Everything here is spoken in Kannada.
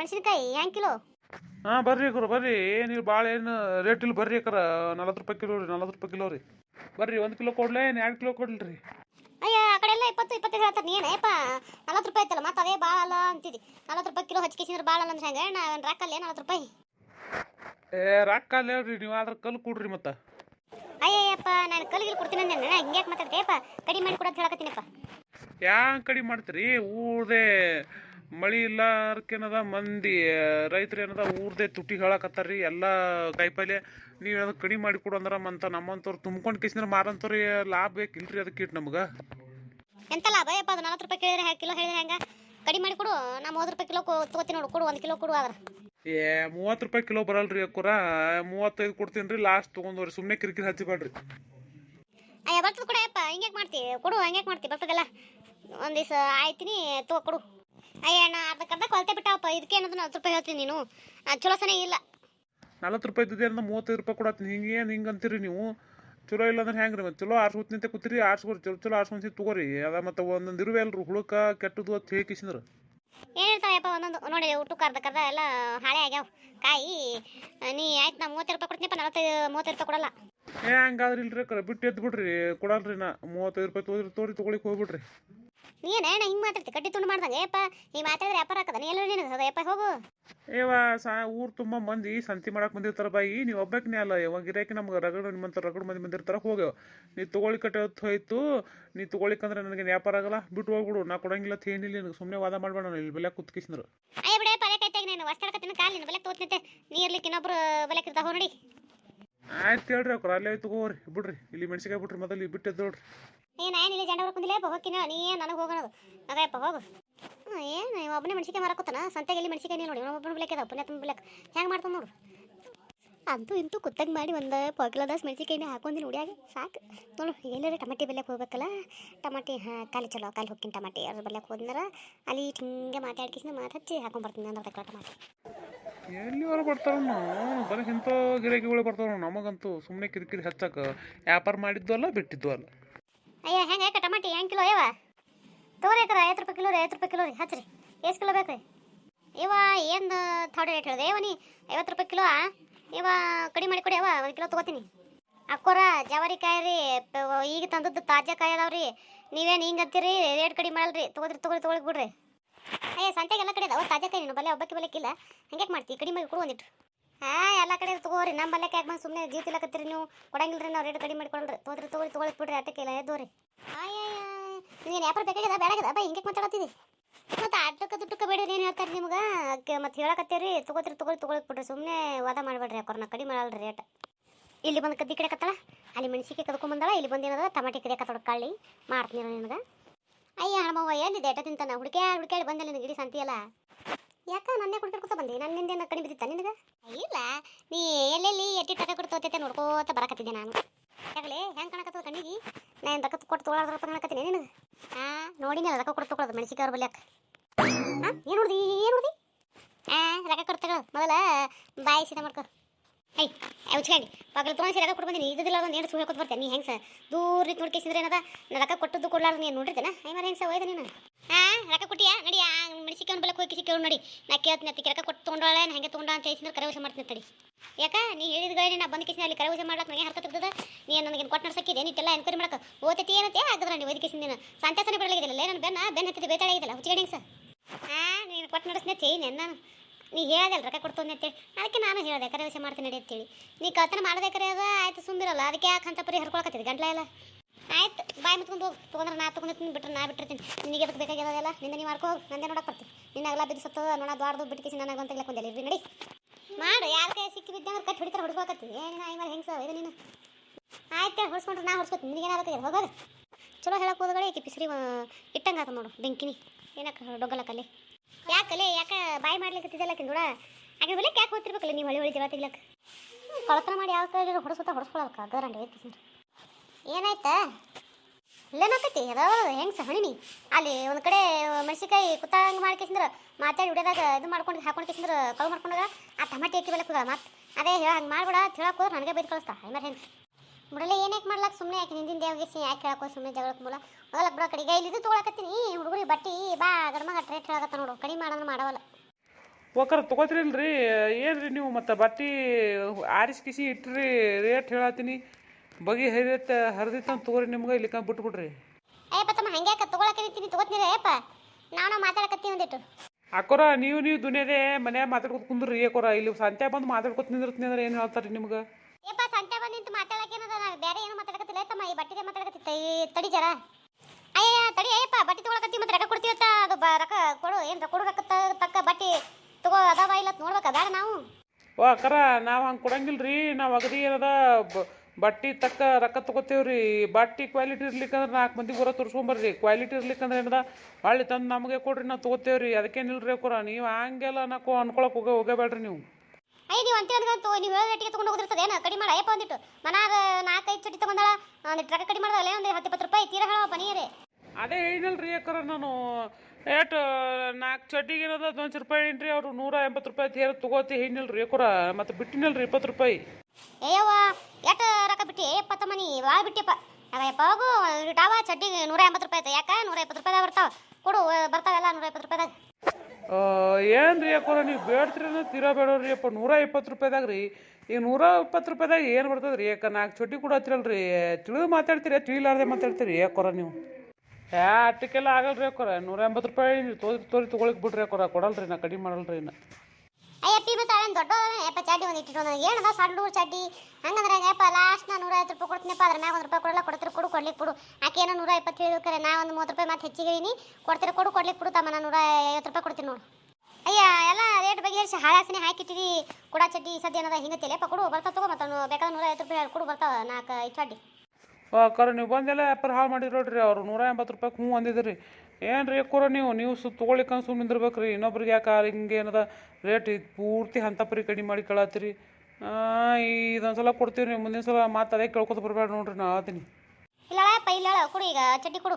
ಮೆಣಸಿನಕಾಯಿ ಹೆಂಗ್ ಕಿಲೋ? ಹಾಂ ಬರ್ರಿ ಗುರು ಬರ್ರಿ. ಏನಿಲ್ಲ ಭಾಳ ಏನು ರೇಟ್ ಇಲ್ಲ ಬರ್ರಿ ಅಕ್ಕಾರ. ನಲ್ವತ್ತು ರೂಪಾಯಿ ಕಿಲೋ ರೀ ನಲ್ವತ್ತು ರೂಪಾಯಿ ಕಿಲೋ ರೀ. ಬರ್ರಿ ಒಂದು ಕಿಲೋ ಕೊಡ್ಲೇ ಏನು ಎರಡು ಕಿಲೋ ಕೊಡ್ಲಿ ರೀ ಅಯ್ಯ ಆ ಕಡೆ ಎಲ್ಲ ಇಪ್ಪತ್ತು ಇಪ್ಪತ್ತೈದು ಹೇಳ್ತಾರೆ. ನೀನು ಏಪ ನಲ್ವತ್ತು ರೂಪಾಯಿ ಐತಲ್ಲ ಮತ್ತೆ ಅದೇ ಭಾಳ ಅಲ್ಲ ಅಂತಿದ್ದಿ ನಲ್ವತ್ತು ರೂಪಾಯಿ ಕಿಲೋ ಹಚ್ಕಿಸಿದ್ರೆ ಭಾಳ ಅಲ್ಲ ಅಂದ್ರೆ ಹೆಂಗೆ? ನಾನು ರಾಕಲ್ಲೇ ನಲ್ವತ್ತು ರೂಪಾಯಿ. ಏ ರೊಕ್ಕ ಅಲ್ಲ ಹೇಳ್ರಿ ನೀವು ಆದ್ರೆ ಕಲ್ಲು ಕೊಡ್ರಿ ಮತ್ತೆ. ಅಯ್ಯಯ್ಯಪ್ಪ ನಾನು ಕಲ್ಲಿಗೆ ಕೊಡ್ತೀನಿ ಅಂದೆ. ಹಿಂಗೆ ಯಾಕೆ ಮಾತಾಡ್ತೇಪ್ಪ ಕಡಿಮೆ ಮಾಡಿ ಕೊಡೋದು ಹೇಳಕತ್ತೀನಪ್ಪ ಯಾಂಗ್ ಕಡಿಮೆ ಮಾಡ್ತೀರಿ? ಊರ್ದೆ ಮಳಿ ಇಲ್ಲಾರ್ಕೇನದ? ಮಂದಿ ರೈತರು ಏನದ? ಊರ್ದೆ ತುಟಿ ಹೇಳಕತ್ತಾರ್ರಿ ಎಲ್ಲ ಕಾಯಿಪಲ್ಯ. ನೀವು ಏನಾದ್ರು ಕಡಿಮೆ ಮಾಡಿ ಕೊಡು ಅಂದ್ರೆ ಮಂತ ನಮ್ಮಂತವ್ರು ತುಂಬ್ಕೊಂಡು ಕಿಸಿದ್ರೆ ಮಾರಂತವ್ರಿ ಲಾಭ ಬೇಕಿಲ್ರಿ ಅದಕ್ಕೆ ಇಟ್ಟು ನಮ್ಗೆ. ಎಂತ ಲಾಭ? ಯಪ್ಪ ಅದು ನಲ್ವತ್ತು ರೂಪಾಯಿ ಕೇಳಿದ್ರೆ ಹ್ಯಾ- ಕಿಲೋ ಹೇಳಿದ್ರೆ ಹೆಂಗೆ? ಕಡಿಮೆ ಮಾಡಿ ಕೊಡು ನಾ ಮೂವತ್ತು ರೂಪಾಯಿ ಕಿಲೋ ತಗೋತೀನಿ ನೋಡು ಕೊಡು ಒಂದು ಕಿಲೋ ಕೊಡು ಆದ್ರೆ. ಏ ಮೂವತ್ತು ರೂಪಾಯಿ ಕಿಲೋ ಬರಲ್ರಿ ಅಕ್ಕೂರ. ಮೂವತ್ತೈದು ಕೊಡ್ತೀನಿ ರೀ ಲಾಸ್ಟ್ ತೊಗೊಂಡವ್ರಿ. ಸುಮ್ಮನೆ ಕಿರಿಕಿರಿ ಹಚ್ಚಿಬೇಡ್ರಿ ಅಯ್ಯ ಬರ್ತದ ಕೊಡ ಯಪ್ಪ ಹಿಂಗೆ ಮಾಡ್ತಿ? ಕೊಡು ಹಂಗೆ ಮಾಡ್ತಿ? ಬರ್ತದಲ್ಲ? ಒಂದು ದಿವಸ ಆಯ್ತೀನಿ ತಗೋ ಕೊಡು. ಅಯ್ಯ ನಾ ಅರ್ಧಕ್ಕೆ ಅರ್ಧ ಕೊಲ್ತೆ ಬಿಟ್ಟವಪ್ಪ. ಇದಕ್ಕೆ ಏನದು ನಲ್ವತ್ತು ರೂಪಾಯಿ ಹೇಳ್ತೀನಿ ನೀನು. ಚಲೋ ಸನೇ ಇಲ್ಲ. ನಲ್ವತ್ತು ರೂಪಾಯಿ ಇದ್ದಿದೆ ಅಂದ್ರೆ ಮೂವತ್ತೈದು ರೂಪಾಯಿ ಕೊಡತ್ತೀನಿ. ಹಿಂಗೆ ಏನು ಹಿಂಗೆ ಅಂತೀರಿ ನೀವು? ಚಲೋ ಇಲ್ಲ ಅಂದ್ರೆ ಹೆಂಗೆ ರೀ ಮತ್ತೆ? ಚಲೋ ಆರ್ಸ್ಕೊತಿಂತ ಕೂತಿರಿ ಆರ್ಸ್ಕೊರಿ ಚಲೋ ಚಲೋ ಆರ್ಸ್ಕೊಂಡ್ ತಗೋರಿ. ಅದ ಮತ್ತೆ ಒಂದೊಂದು ಇರುವೆ ಅಲ್ರಿ ಹುಳುಕ ಕೆಟ್ಟದು ಅಂತ ಹೇಳಿಕಿಸಿದ್ರು ಏನಿರ್ತಾವಪ್ಪ ಒಂದೊಂದು. ನೋಡಿ ಊಟಕ್ಕೆ ಅರ್ಧ ಕರ್ದ ಎಲ್ಲ ಹಾಳೆ ಆಗ್ಯಾವ. ಕಾಯಿ ನೀ ಆಯ್ತು ನಾ ಮೂವತ್ತು ರೂಪಾಯಿ ಕೊಡ್ತೀನಪ್ಪ. ನಲವತ್ತೈದು ಮೂವತ್ತೈದು ರೂಪಾಯಿ ಕೊಡಲ್ಲ. ಏ ಹಂಗಾದ್ರೆ ಇಲ್ರಿ ಕರ ಬಿಟ್ಟು ಎದ್ದು ಬಿಡ್ರಿ ಕೊಡಲ್ರಿ ನಾ. ಮೂವತ್ತೈದು ರೂಪಾಯಿ ತೋರಿ ತೋರಿ ತೊಗೊಳಿಕ್ ಹೋಗ್ಬಿಡ್ರಿ. ನೀನೇ ನಾ ಹಿಂಗೆ ಮಾತಾಡ್ತಿ? ಕಟ್ಟಿ ತುಂಡು ಮಾಡ್ದಂಗೆ? ಯಪ್ಪ ಈ ಮಾತಾಡಿದ್ರೆ ವ್ಯಾಪಾರ ಹಾಕದ ನೀ ಎಲ್ಲರೂ ನಿನಗೆ ಅದ ಯಪ್ಪ ಹೋಗು. ಏವ ಸಾ ಊರು ತುಂಬ ಮಂದಿ ಸಂತಿ ಮಾಡಕ್ಕೆ ಬಂದಿರ್ತಾರ ಬಾಯಿ. ನೀವು ಒಬ್ಬಕ್ಕೆ ಅಲ್ಲ. ಯಾವಾಗ ಗಿರಾಕಿ ನಮ್ಗೆ ರಗಡು ನಿಮ್ಮಂತ ರಗಡು ಮಂದಿ ಬಂದಿರ್ತಾರ ಹೋಗ್ಯಾವ. ನೀ ತೊಗೊಳಿ ಕಟ್ಟೆ ಹೋಯ್ತು. ನೀ ತೊಗೊಳಿಕಂದ್ರೆ ನನಗೆ ವ್ಯಾಪಾರ ಆಗಲ್ಲ. ಬಿಟ್ಟು ಹೋಗ್ಬಿಡು. ನಾ ಕೊಡಂಗಿಲ್ಲ ಅಂತ ಏನಿಲ್ಲ ನಿನಗೆ ಸುಮ್ಮನೆ ವಾದ ಮಾಡಬೇಡ ನಾನು. ಇಲ್ಲಿ ಬೆಲೆ ಕುತ್ಕಿಸಿದ್ರು. ಅಯ್ಯ ಬಿಡೆ ಪದೇ ಕೈತಾಗ ನೀನು. ವಸ್ತಾಡಕತ್ತಿನ ಕಾಲು ನಿನ್ನ ಬೆಲೆ ತೋತ್ನಿತೆ. ನೀ ಇರ್ಲಿಕ್ಕೆ ಇನ್ನೊಬ್ರು ಬೆಲೆ ಇರ್ತಾವ ನೋಡಿ. ಆಯ್ತು ಹೇಳ್ರಿ ಅವ್ರ ಅಲ್ಲೇ ತಗೋರಿ. ಬಿಡ್ರಿ. ಇಲ್ಲಿ ಮೆಣಸಿಕಾಯಿ ಬಿಟ್ರಿ ಮೊದಲು. ಬಿಟ್ಟು ಎದ್ದು ನೋಡ್ರಿ ಏನ್ ಏನ್ ಇಲ್ಲಿ ಜಂಡ ಹೊಡ್ಕೊಂಡಿಲ್ಲ ಹೋಗಿನ ನೀ ನನಗೆ ಹೋಗೋಣದು? ಅದಪ್ಪ ಹೋಗು. ಏನು ಒಬ್ಬನೇ ಮೆಣಸಿಕಾಯಿ ಮಾರಕೋತಾನ ಸಂತೆಗೆ ಎಲ್ಲಿ ಮೆಣಸಿಕಾಯಿ ನೀ ನೋಡಿ ಒಬ್ಬನ ಬೆಲೆಕ್ ಒಬ್ಬನೇ ತುಂಬ ಬೆಲೆಕ್ ಹೆಂಗೆ ಮಾಡ್ತಾನೆ ನೋಡು. ಅಂತೂ ಇಂತೂ ಕುತ್ತಾಗ ಮಾಡಿ ಒಂದು ಪೊಗ್ಲದಾಸ್ ಮೆಣಸಿಕಾಯಿನೇ ಹಾಕೊಂದಿನಿ ಉಡಿಯಾಗ ಸಾಕು. ನೋಡು ಎಲ್ಲರೂ ಟಮಾಟಿ ಬೆಲ್ಲಕ್ಕೆ ಹೋಗ್ಬೇಕಲ್ಲ? ಟಮಾಟಿ, ಹಾಂ, ಕಾಲಿ ಚಲೋ, ಕಾಲಿ ಹೋಗ್ತೀನಿ ಟಮಾಟಿ. ಅದ್ರ ಬೆಲ್ಲಕ್ಕೆ ಹೋದ್ನಾರ ಅಲ್ಲಿ ಹಿಂಗೆ ಮಾತಾಡ್ಕಿಸಿನ ಮಾತಾಡ್ಸಿ ಹಾಕೊಂಡ್ಬರ್ತೀನಿ ಅಂದ್ರೆ ಅದಕ್ಕೆ ಟಮಾಟಿ ಎಲ್ಲಿವರ ಬರ್ತಾರ ನಾವು ಬರೀ ಇಂಥ ಗಿರಾಕಿಗಳು ಬರ್ತಾವ ನಮಗಂತೂ ಸುಮ್ಮನೆ ಕಿರಿಕಿರಿ ಹಚ್ಚಕ್ಕೆ ವ್ಯಾಪಾರ ಮಾಡಿದ್ದು ಅಲ್ಲ, ಬಿಟ್ಟಿದ್ದು ಅಲ್ಲ. ಅಯ್ಯ, ಹೆಂಗೆ ಯಾಕೆ ಟಮಾಟಿ? ಹೆಂಗೆ ಕಿಲೋ ಅಯ್ಯವ ತೋರಿ ಯಾಕರ ಐವತ್ತು ರೂಪಾಯಿ ಕಿಲೋ ರೀ, ಐವತ್ತು ರೂಪಾಯಿ ಕಿಲೋ ರೀ ಹಚ್ಚಿರಿ ಎಷ್ಟು ಕಿಲೋ ಬೇಕು ರೀ? ಇವ ಏನು ಥರ್ಡ್ ರೇಟ್ ಹೇಳಿದೆ. ನೀ ಐವತ್ತು ರೂಪಾಯಿ ಕಿಲೋ ಇವ ಕಡಿಮೆ ಮಾಡಿ ಕೊಡಿ, ಅವ, ಒಂದು ಕಿಲೋ ತೊಗೋತೀನಿ. ಅಕ್ಕೋರ ಜವಾರಿ ಕಾಯಿ ರೀ ಈಗ ತಂದದ್ದು ತಾಜಾ ಕಾಯಿ ಅದಾವ ರೀ ನೀವೇನು ಹಿಂಗೆ ಅಂತೀರಿ? ರೇಟ್ ಕಡಿಮೆ ಮಾಡಲ್ರಿ. ತೊಗೋದ್ರಿ ತೊಗೊಳಿ ತೊಗೊಳಿ ಬಿಡ್ರಿ. ಅಯ್ಯ, ಸಂತೆಗೆಲ್ಲ ಕಡೆ ಅವ ತಾಜಾ ಕಾಯಿ ನೀನು ಬಲ್ಲೆ ಒಬ್ಬಕ್ಕೆ ಬಲ್ಲಕ್ಕಿಲ್ಲ ಹಂಗೆ ಮಾಡ್ತೀವಿ ಕಡಿಮೆ ಕೊಡು ಒಂದಿಟ್ಟು ಹಾಂ, ಎಲ್ಲ ಕಡೆ ತಗೋರಿ. ನಮ್ಮ ಬಲ್ಲಕ್ಕೆ ಯಾಕೆ ಬಂದು ಸುಮ್ಮನೆ ಜೀವ ತಿಲ್ಲಕತ್ತೀರಿ ನೀವು. ಕೊಡಂಗಿಲ್ಲ ರೀ ನಾವು ರೇಟ್ ಕಡಿಮೆ ಮಾಡ್ಕೊಳ್ರಿ ತೋದ್ರಿ ತಗೋರಿ ತೊಗೊಳಿ ಬಿಡ್ರಿ ಅದಕ್ಕೆ ಇಲ್ಲ ಎದ್ದೋರಿ ನೀನು ವ್ಯಾಪಾರ ಬೇಕಾಗ್ಯದ ಬೇಡಾಗದ ಬಾ ಹಿಂಗೆ ಮಾತಾಡತ್ತಿದಿ ಮತ್ತು ಆಟಕ್ಕೆ ದುಡ್ಡಕ್ಕೆ ಬೇಡ ಏನು ಹೇಳ್ತಾರೆ ನಿಮ್ಗೆ? ಮತ್ತೆ ಹೇಳಕತ್ತೀರಿ. ತೊಗೋತೀರಿ ತಗೋರಿ ತೊಗೊಳಿ ಬಿಡ್ರಿ. ಸುಮ್ಮನೆ ವಾದ ಮಾಡಬೇಡ್ರಿ ಯಾಕೋರ್ನ ಕಡಿಮೆ ಮಾಡಲ್ರಿ ರೇಟ್ ಇಲ್ಲಿ ಬಂದು ಕದ್ದಿ ಕಡೆ ಕತ್ತಳ ಅಲ್ಲಿ ಮೆಣಸಿಗೆ ಕದ್ಕೊಂಬಂದಳ ಇಲ್ಲಿ ಬಂದು ಏನದ? ಟಮಾಟಿ ಕಡೆ ಕತ್ತಡ ಕಳ್ಳಿ. ಮಾಡ್ತೀನಿ ನಿನಗೆ. ಅಯ್ಯ ಹಣಮವ್ವ ಎಲ್ಲಿದೆ? ಎಟ ತಿಂತಾನ? ಹುಡುಕ್ಯಾಡಿ ಹುಡುಕ್ಯಾಡಿ ಬಂದಲ್ಲಿ ನಿನಗೆ ಇಡೀ ಸಂತಿ ಅಲ್ಲ ಯಾಕ ನನ್ನೇ ಕುಡ್ಕೊತ ಬಂದಿ? ನನ್ನಿಂದ ಕಡಿಮೆ ಬಿದ್ದಿತ್ತ ನಿನಗೆ? ಇಲ್ಲ. ನೀ ಎಲ್ಲೆಲ್ಲಿ ಎಟ್ಟಿ ಟಕ ಕೊಡ್ತೋತೈತೆ ನೋಡ್ಕೋತ ಬರಕತ್ತಿದ್ದೆ ನಾನು. ಯಾಕಲೇ? ಹೆಂಗೆ ಕಾಣಕತ್ತದ ಕಣ್ಣಿಗೆ? ನಾನು ರೊಕ್ಕ ಕೊಟ್ಟು ತೊಗೊಳೋದ್ರಪ್ಪ ಕಾಣಕತ್ತೀನಿ ನಿನಗೆ? ಹಾಂ ನೋಡಿನಿ ರೊಕ್ಕ ಕೊಟ್ಟು ತೊಗೊಳೋದು ಮೆಣಸಿಕಾಯಿ ಅವ್ರ ಬಲ್ಯಾಕ ಹಾಂ ಏನು ನೋಡಿದಿ? ಏನು ನೋಡಿದಿ? ಹಾಂ ರೊಕ್ಕ ಕೊಟ್ಟು ತಗೊಳ್ಳೋದು ಮೊದಲ ಬಾಯಿ ಸೀದಾ ಮಾಡ್ಕೊ. ಐ ಉಚ್ಕಂಡಿ ಪಗಲು ತೊಗೊಂಡು ರೊಕ್ಕ ಕೊಟ್ಟು ಬಂದಿನಿ. ಇದ್ದಿಲ್ಲ ಒಂದು ಏನು ಸುಳ್ಳು ಕೊಟ್ಟು ನೀ ಹೆಂಗೆ ಸರ್ ದೂರ ರೀತಿ ನೋಡ್ಕೇಸಿದ್ರೆ ಏನದ? ರೊಕ್ಕ ಕೊಟ್ಟದ್ದು ಕೊಡ್ಲಾರ್ದು ನೀನು ನೋಡಿರ್ತೇನೆ? ಐ ಮಾರ ಹೆಂಗೆ ಸರ್ ಒಯ್ದ ನೀನು? ಹಾಂ ರೊಕ್ಕ ಕೊಟ್ಟಿಯಾ? ನಡಿ ಆ ಮೆಣಸಿಕಾಯಿ ಬಲಕ್ಕೆ ಹೋಗಿ ಕೇಳು ನೋಡಿ. ನಾ ಕೇಳ್ತೀನಿ ಅತ್ತಿ ಕೆರಕ ಕೊಟ್ಟು ತೊಗೊಂಡಾಳೆ ನಾನು ಹೆಂಗೆ ತೊಗೊಂಡ ಅಂತ ಹೇಳಿದ್ರೆ ಕರವಶ ಮಾಡ್ತೀನಿ ತಡಿ. ಯಾಕ? ನೀ ಹೇಳಿದ ಗಾಡಿ ನಾ ಬಂದ ಕೇಸಿನ ಅಲ್ಲಿ ಕರವಶ ಮಾಡ್ಲಕ್ಕೆ ನನಗೆ ಹರ್ಕತ್ತದ ನೀ ನನಗೆ ಕೊಟ್ಟು ನಡ್ಸಕ್ಕಿದೆ ನೀಟೆಲ್ಲ ಎನ್ಕ್ವೈರಿ ಮಾಡಕ್ಕೆ ಓತೈತಿ ಏನಂತೆ ಆಗದ್ರ ನೀವು ಒದಗಿಸಿ ನೀನು ಸಂತಾಸನೆ ಬಿಡಲಾಗಿದ್ದಿಲ್ಲ ನಾನು ಬೆನ್ನ? ಬೆನ್ನ ಹತ್ತಿದ ಬೇತಾಳೆ ಆಗಿದ್ದಲ್ಲ ಹುಚ್ಚಿಗಡಿ ಸರ್ ಹಾಂ ನೀನು ಕೊಟ್ಟು ನಡೆಸ್ನೇ ಚೇನ್ ನಾನು. ನೀ ಹೇಳ್ದಲ್ಲ ರೊಕ್ಕ ಕೊಡ್ತೀನಿ ಅಂತೇಳಿ. ಅದಕ್ಕೆ ನಾನು ಹೇಳಿದೆ, ಕರವಶ ಮಾಡ್ತೀನಿ ಅಂತೇಳಿ. ನೀ ಕಳ್ತನ ಮಾಡದೆ ಕರೆ ಅದ, ಆಯ್ತು ಸುಮ್ಮಿರಲ್ಲ ಅದಕ್ಕೆ ಯಾಕೆ ಅಂತ ಪರಿ ಹರ್ಕೊಳಕತ್ತಿದ್ದೆ ಗಂಟ್ಲ ಎಲ್ಲ? ಆಯ್ತು, ಬಾಯಿ ಮುತ್ಕೊಂಡು ಹೋಗಿ. ತೊಗೊಂಡ್ರೆ ನಾ ತೊಗೊಂಡಿರ್ತೀನಿ ಬಿಟ್ರೆ ನಾ ಬಿಟ್ಟಿರ್ತೀನಿ. ನಿನಗೆ ಅದಕ್ಕೆ ಬೇಕಾಗ್ಯದಲ್ಲ ನಿಂದ ನೀವು ಮಾಡ್ಕೋ ನಂದೇ ನೋಡಕ್ಕೆ ಬರ್ತೀನಿ. ನಿನ್ನ ಅಗಲ ಬಿದ್ದು ಸತ್ತದ, ನೋಡ ದ್ವಾರದು ಬಿಟ್ಕಿಸಿ ನನಗೆ ಅಂತ ತೆಗ್ಲಕೊಂದಿಲ್ಲ ಇರ್ರಿ, ನಡಿ. ಮಾಡು, ಯಾರ ಕೈ ಸಿಕ್ಕಿ ಬಿದ್ದಂದ್ರೆ ಕಟ್ ಹೊಡಿತಾರೆ ಹೊಡ್ಕೊಳಕತ್ತಿ ಏನು ಐ ಮೇಲೆ ಹೆಂಗೆ ಇದು ನೀನು. ಆಯ್ತು ಹೊಡ್ಸ್ಕೊಂಡ್ರೆ ನಾ ಹೊಡ್ಸ್ಕೊತೀನಿ. ನಿನಗೆ ಏನಾಗತ್ತೆ ಹೋಗೋದು ಚಲೋ ಹೇಳಕ್ಕೆ ಹೋದಗಡೆ ಈಕೆ ಪಿಸ್ರಿ ಇಟ್ಟಂಗೆ ಆತ ನೋಡು, ಬೆಂಕಿನಿ. ಏನಕ್ಕೆ ಡೊಗ್ಗಲಕ್ಕಲ್ಲಿ ಯಾಕಲೆ ಯಾಕೆ ಬಾಯಿ ಮಾಡ್ಲಿಕ್ಕೆ ಕಿಂದೂಡ ಹಾಗೆ ಬೆಲೆ ಯಾಕೆ ಹೋಗ್ತಿರ್ಬೇಕಲ್ಲ ನೀವು ಹೊಳಿ ಹೊಳಿ ಜಗಳ ತೆಗಿಲಕ್ಕೆ ಕಳತನ ಮಾಡಿ ಯಾವ ಕಡೆ ಹೊಡಸ್ಕೊತ ಹೊಡಸ್ಕೊಳಕ್ಕೆ ಅದರಂಡಿ ಐತಿ ಏನಾಯ್ತಾ? ಇಲ್ಲೇನಾಕೈತಿ ಅದಾವ ಹೆಂಗೆ ಸಹಣಿನಿ ಅಲ್ಲಿ ಒಂದು ಕಡೆ ಮೆಣಸಿಕಾಯಿ ಕುತ್ತಂಗೆ ಮಾಡ್ಕೇಸಿಂದ್ರೆ, ಮಾತಾಡಿ ಹೊಡೆದಾಗ ಇದು ಮಾಡ್ಕೊಂಡು ಹಾಕೊಂಡು ಕೇಸಿಂದ್ರೆ ಕಳು ಮಾಡ್ಕೊಂಡಾಗ, ಆ ಟಮಾಟಿ ಹಾಕಿ ಮತ್ತೆ ಅದೇ ಹೇಳ ಹಂಗೆ ಮಾಡ್ಬೇಡ ಹೇಳಕ್ಕೆ ಹೋದ್ರೆ ನನಗೆ ಬೈದು ಕಳಿಸ್ತಾ. ಹೆಂಗೆ ಮುಡಲೆ ಏನಕ್ಕೆ ಮಾಡ್ಲಾಕ? ಸುಮ್ಮನೆ ಯಾಕೆ ಹಿಂದಿನ ದೇವಗಿಸಿ ಯಾಕೆ ಹೇಳಕ್ಕೋ ಸುಮ್ಮನೆ ಜಗಳಕ್ಕೆ ಮೂಲ. ಬ್ರ ಬಿಡೋ ಕಡೆಗೆ ಇದು ತೊಗೊಳಕತ್ತೀನಿ. ಹುಡುಗರಿಗೆ ಬಟ್ಟಿ ಬಾ ಗಡ್ಮಗ ರೇಟ್ ಹೇಳಕತ್ತ ನೋಡು. ಕಡಿಮೆ ಮಾಡಂದ್ರೆ ಮಾಡವಲ್ಲ. ಒಕ್ಕರ ತೊಗೋತಿರಿಲ್ರಿ ಏನ್ರಿ? ನೀವು ಮತ್ತೆ ಬಟ್ಟಿ ಆರಿಸಿ ಕಿಸಿ ಇಟ್ರಿ, ರೇಟ್ ಹೇಳತ್ತೀನಿ ಬಗೆ ಹರಿತ ಹರಿದಿತ್ತಂತ ತಗೋರಿ ನಿಮ್ಗೆ ಇಲ್ಲಿಕ ಬಿಟ್ಬಿಡ್ರಿ. ಅಯ್ಯಪ್ಪ ತಮ್ಮ ಹಂಗ್ಯಾಕ ತಗೊಳಕ್ಕೆ ನಿಂತೀನಿ ತಗೋತೀರ ಅಯ್ಯಪ್ಪ. ನಾನು ಮಾತಾಡಕತ್ತೀನಿ ಒಂದಿಟ್ಟು ಅಕ್ಕೋರ ನೀವು ನೀವು ದುನಿಯಾದೆ ಮನ್ಯಾಗ ಮಾತಾಡ್ಕೊತ ಕುಂದ್ರಿ ಏಕೋರ ಇಲ್ಲಿ ಸಂತೆ ಬಂದು ಮಾತಾಡ್ಕೊತ ನಿಂದಿರ್ತೀನಿ ಅಂದ್ರೆ ಏನು ಹೇಳ್ತಾರೆ ನಿಮ್ಗೆ? ಅಯ್ಯಪ್ಪ ಸಂತೆ ಬಂದು ನಿಂತು ಮಾತಾಡಕ್ಕೆ ಏನದ ನಾ ಬೇರೆ ಏನು ಮಾತಾಡಕತ್ತಿಲ್ಲ ತಮ್ಮ. ಈ ಬಟ್ಟಿಗೆ ಮಾತಾಡಕತ್ತಿತ್ತ ಈ ತಡಿ ಜರ. ಅಯ್ಯ ತಡಿ ಅಯ್ಯಪ್ಪ ಬಟ್ಟೆ ತಗೊಳಕತ್ತಿ ಮತ್ತೆ ರೊಕ್ಕ ಕೊಡ್ತೀವತ್ತ ಅದು ಬ ರೊಕ್ಕ ಕೊಡು ಏನು ಕೊಡು ರೊಕ್ಕ ತಕ್ಕ ಬಟ್ಟೆ ತಗೋ ಅದಾವ ಇಲ್ಲ ನೋಡ್ಬೇಕು ಬೇಡ ನಾವು. ಓ ಅಕ್ಕರ ನಾವು ಹಂಗೆ ರೀ ನಾವು ಅಗದಿ ಏನದ ಬ- ಬಟ್ಟಿ ತಕ್ಕ ರೊಕ್ಕ ತಗೋತೇವ್ರಿ. ಬಟ್ಟೆ ಕ್ವಾಲಿಟಿ ಇರ್ಲಿಕ್ಕಂದ್ರೆ ನಾಲ್ಕು ಮಂದಿ ಬರೋ ತೋರಿಸ್ಕೊಂಬರ್ರಿ. ಕ್ವಾಲಿಟಿ ಇರ್ಲಿಕ್ಕಂದ್ರೆ ಏನದ ಹೊಳ್ಳಿ ತಂದು ನಮಗೆ ಕೊಡ್ರಿ, ನಾವು ತಗೋತೇವ್ರಿ. ಅದಕ್ಕೇನಿಲ್ರಿ ಅಕ್ಕೋರ ನೀವು ಹಂಗೆಲ್ಲ ನಾಕು ಅನ್ಕೊಳಕ್ಕೆ ಹೋಗೇ ಹೋಗಬೇಡ್ರಿ ನೀವು. ಅಯ್ಯ, ನೀವು ಅಂತ ನೀವು ಹೇಳೋ ರೇಟಿಗೆ ತಗೊಂಡು ಹೋಗಿರ್ತದೆ ಏನು? ಕಡಿಮೆ ಮಾಡಿ. ಅಯ್ಯಪ್ಪ ಒಂದಿಟ್ಟು. ಮನಾರ ನಾಲ್ಕೈದು ಚಟಿ ತಗೊಂಡಾಳ. ಒಂದು ಟ್ರಕ್ ಕಡಿಮೆ ಮಾಡ್ದಲ್ಲ ಒಂದು ಹತ್ತು ಇಪ್ಪತ್ತು ರೂಪಾಯಿ ತೀರ ಹೇಳೋ ಪನೀರೇ ಅದೇ ಹೇಳಿನಲ್ರಿ ಯಾಕರ ನಾನು ಏಟ್ ನಾಲ್ಕು ಚಡ್ಡಿಗೆ ಇರೋದು ಹದಿನೊಂದು ರೂಪಾಯಿ ಏನ್ರಿ ಅವರು ನೂರ ಎಂಬತ್ತು ರೂಪಾಯಿ ತೇರ ತಗೋತಿ ಹೇಳಿನಲ್ರಿ ಯಾಕರ ಮತ್ತೆ ಬಿಟ್ಟಿನಲ್ರಿ ಇಪ್ಪತ್ತು ರೂಪಾಯಿ. ಏಯವ್ವ ಎಷ್ಟು ರೊಕ್ಕ ಬಿಟ್ಟಿ? ಏಪ್ಪತ್ತ ಮನಿ ಭಾಳ ಬಿಟ್ಟಿಪ್ಪ. ಹೋಗು ಇಟಾವ ಚಡ್ಡಿ ನೂರ ಎಂಬತ್ತು ರೂಪಾಯಿ ಐತೆ. ಯಾಕ ನೂರ ಎಪ್ಪತ್ತು ರೂಪಾಯಿದಾಗ ಬರ್ತಾವ? ಕೊಡು ಬರ್ತಾವಲ್ಲ ನೂರ ಎಪ್ಪತ್ತು ರೂಪಾಯಿದಾಗ. ಏನ್ರಿ ಯಾಕೋರ ನೀವು ಬೇಡ್ತೀರ ತೀರಾ ಬೇಡವ್ರಿ ಅಪ್ಪ. ನೂರ ಇಪ್ಪತ್ತು ರೂಪಾಯಿದಾಗ ರೀ. ಈ ನೂರ ಇಪ್ಪತ್ತು ರೂಪಾಯಿದಾಗ ಏನು ಬರ್ತದೆ ರೀ ಯಾಕ ನಾಲ್ಕು ಚಡ್ಡಿ ಕೂಡ ಹತ್ತಿರಲ್ರಿ ತಿಳಿದು ಮಾತಾಡ್ತೀರಿ ತಿಳಿಲಾರ್ದೆ ಮಾತಾಡ್ತೀರಿ ಯಾಕೋರ ನೀವು? ಯಾ ಅಟ್ಟಕ್ಕೆಲ್ಲ ಆಗಲ್ರಿ ಅಕ್ಕೋರ. ನೂರ ಎಂಬತ್ತು ರೂಪಾಯಿ ತೋರಿ ತೋರಿ ತೊಗೊಳಕ್ ಬಿಡ್ರಿ ಅಕ್ಕೋರ. ಕೊಡಲ್ರಿ, ನಾ ಕಡಿಮೆ ಮಾಡಲ್ರಿ ಇನ್ನ. ಅಯ್ಯಪ್ಪಿ ಮತ್ತು ಅವೇನು ದೊಡ್ಡ ಯಪ್ಪ ಚಾಟಿ ಒಂದು ಇಟ್ಟಿಟ್ಟು ನನಗೆ. ಏನದ? ಸಣ್ಣ ನೂರು ಚಾಟಿ ಹಂಗಂದ್ರೆ ಯಪ್ಪ ಲಾಸ್ಟ್ ನಾ ನೂರ ಐವತ್ತು ರೂಪಾಯಿ ಕೊಡ್ತೀನಪ್ಪ. ಅದ್ರ ಮ್ಯಾಗ ಒಂದು ರೂಪಾಯಿ ಕೊಡಲ್ಲ, ಕೊಡ್ತೀರಿ, ಕೊಡು ಕೊಡ್ಲಿಕ್ಕೆ ಕೊಡು ಆಕೆ ಏನೋ ನೂರ ಇಪ್ಪತ್ತು ಹೇಳಿದ್ರೆ ನಾ ಒಂದು ಮೂವತ್ತು ರೂಪಾಯಿ ಮತ್ತೆ ಹೆಚ್ಚಿಗೆ ಹೇಳೀನಿ. ಕೊಡ್ತೀರಿ, ಕೊಡು ಕೊಡ್ಲಿಕ್ಕೆ ಕೊಡು ತಮ್ಮ. ನಾನು ನೂರ ಐವತ್ತು ರೂಪಾಯಿ ಕೊಡ್ತೀನಿ ನೋಡು. ಅಯ್ಯ, ಎಲ್ಲ ರೇಟ್ ಬಗ್ಗೆ ಹೇಳಿ ಹಾಳಾಸಿನಿ ಹಾಕಿಟ್ಟಿರಿ. ಕೊಡ ಚಡ್ಡಿ ಸದ್ಯ ಏನದ? ಹಿಂಗತ್ತಿಲ್ಲಪ್ಪ ಕೊಡು. ಬರ್ತಾವ, ತಗೋ. ಮತ್ತೆ ಬೇಕಾದ್ರೆ ನೂರ ಐವತ್ತು ರೂಪಾಯಿ ಕೊಡು, ಬರ್ತಾವ ನಾಲ್ಕು ಐದು ಚಡ್ಡಿ. ಅಕ್ಕಾರ ನೀವು ಬಂದೆಲ್ಲ ವ್ಯಾಪಾರ ಹಾಳು ಮಾಡಿರಿ ನೋಡ್ರಿ ಅವರು. ನೂರ ಎಂಬತ್ತು ರೂಪಾಯಿ ಹ್ಞೂ ಅಂದಿದ್ರಿ. ಏನು ರೀ ಕೂರ, ನೀವು ನೀವು ಸು ತೊಗೊಳಿಕ್ಕೆ ಸುಮ್ಮನೆ ನಿಂದಿರ್ಬೇಕು ರೀ ಇನ್ನೊಬ್ರಿಗೆ ಯಾಕೆ ಹಿಂಗೆ ಏನದ ರೇಟ್ ಇದು ಪೂರ್ತಿ ಹಂತಪರಿ ಕಡಿಮೆ ಮಾಡಿ ಕೇಳತ್ತೀರಿ. ಇದೊಂದು ಸಲ ಕೊಡ್ತೀವಿ ರೀ ಮುಂದಿನ ಸಲ ಮಾತು ಅದೇ ಕೇಳ್ಕೊತ ಬರಬೇಡ ನೋಡ್ರಿ, ನಾ ಆತೀನಿ. ಇಲ್ಲ ಇಲ್ಲ ಕೊಡು ಈಗ ಚಟ್ಟಿ ಕೊಡು.